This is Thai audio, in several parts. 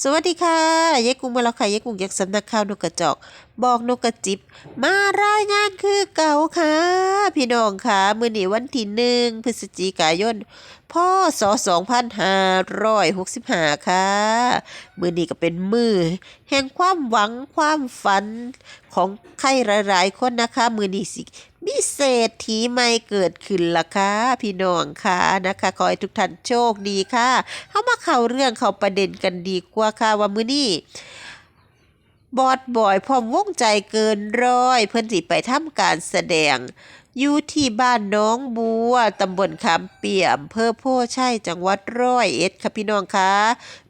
สวัสดีค่ะยายกุ้งมาแล้วค่ะยายกุ้งจากสำนักข่าวนกกระจอก บอกนกกระจิบ มารายงานคือเก่าค่ะ พี่น้องค่ะมื้อนี้วันที่หนึ่งพฤศจิกายนพศ2565 ค่ะ มื้อนี้ก็เป็นมือ แห่งความหวังความฝันของใครหลายๆคนนะคะ มื้อนี้สิมีเศรษฐีใหม่เกิดขึ้นละค่ะพี่น้องค่ะนะคะขอให้ทุกท่านโชคดีค่ะเข้ามาเข้าเรื่องเข้าประเด็นกันดีกว่าค่ะว่ามื้อนี้ บอดบอยพร้อมวงใจเกินร้อย เพิ่อนสิไปทำการแสดง อยู่ที่บ้านน้องบัวตำบลคำเปี่ยมอำเภอโพชัยจังหวัดร้อยเอ็ดค่ะพี่น้องคะ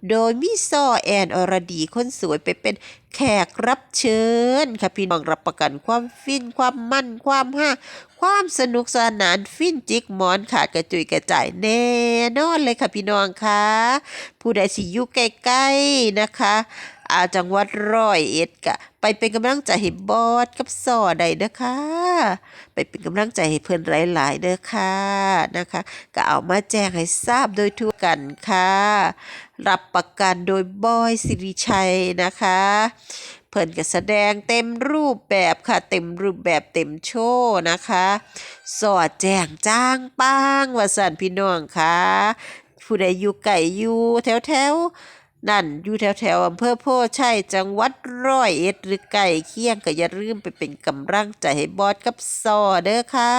โดยมีซ่อแอนอรดีคนสวยไปเป็นแขกรับเชิญค่ะพี่น้องรับประกันความฟินความมั่นความห้าความสนุกสนานฟินจิกหมอนขาดกระจุยกระจายแน่นอนเลยค่ะพี่น้องคะผู้ใดสิอยู่ใกล้ๆนะคะ อาจังหวัดร้อยเอ็ดกะ ไปเป็นกำลังใจให้บอสกับซอได้เด้อค่ะ ไปเป็นกำลังใจให้เพิ่อนหลาย ๆ เด้อค่ะนะคะ ก็เอามาแจ้งให้ทราบโดยทั่วกันค่ะ รับประกันโดยบอยสิริชัยนะคะเพิ่นก็แสดงเต็มรูปแบบค่ะ เต็มรูปแบบเต็มโชว์นะคะ สอดแจ้งจ้างป้างว่าสันพี่น้องค่ะ ผู้ใดอยู่ไก่อยู่แถวแถว นั่นอยู่แถวแถวอำเภอโพชัยจังหวัดร้อยเอ็ดหรือไก่เคียงก็อย่าลืมไปเป็นกำลังใจให้บอสกับซอเด้อค่ะ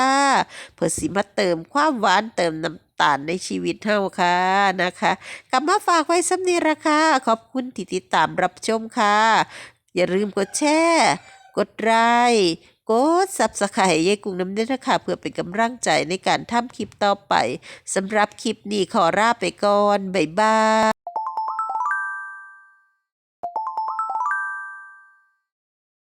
เพื่อสิมาเติมความหวานเติมน้ำตาลในชีวิตเฮาค่ะนะคะกลับมาฝากไว้สำนีราคาขอบคุณที่ติดตามรับชมค่ะ อย่าลืมกดแชร์กดไลค์กดซับสไครต์ยายกุ้งน้ำเด้อนะคะเพื่อเป็นกำลังใจในการทำคลิปต่อไปสำหรับคลิปนี้ขอลาไปก่อน บ๊ายบาย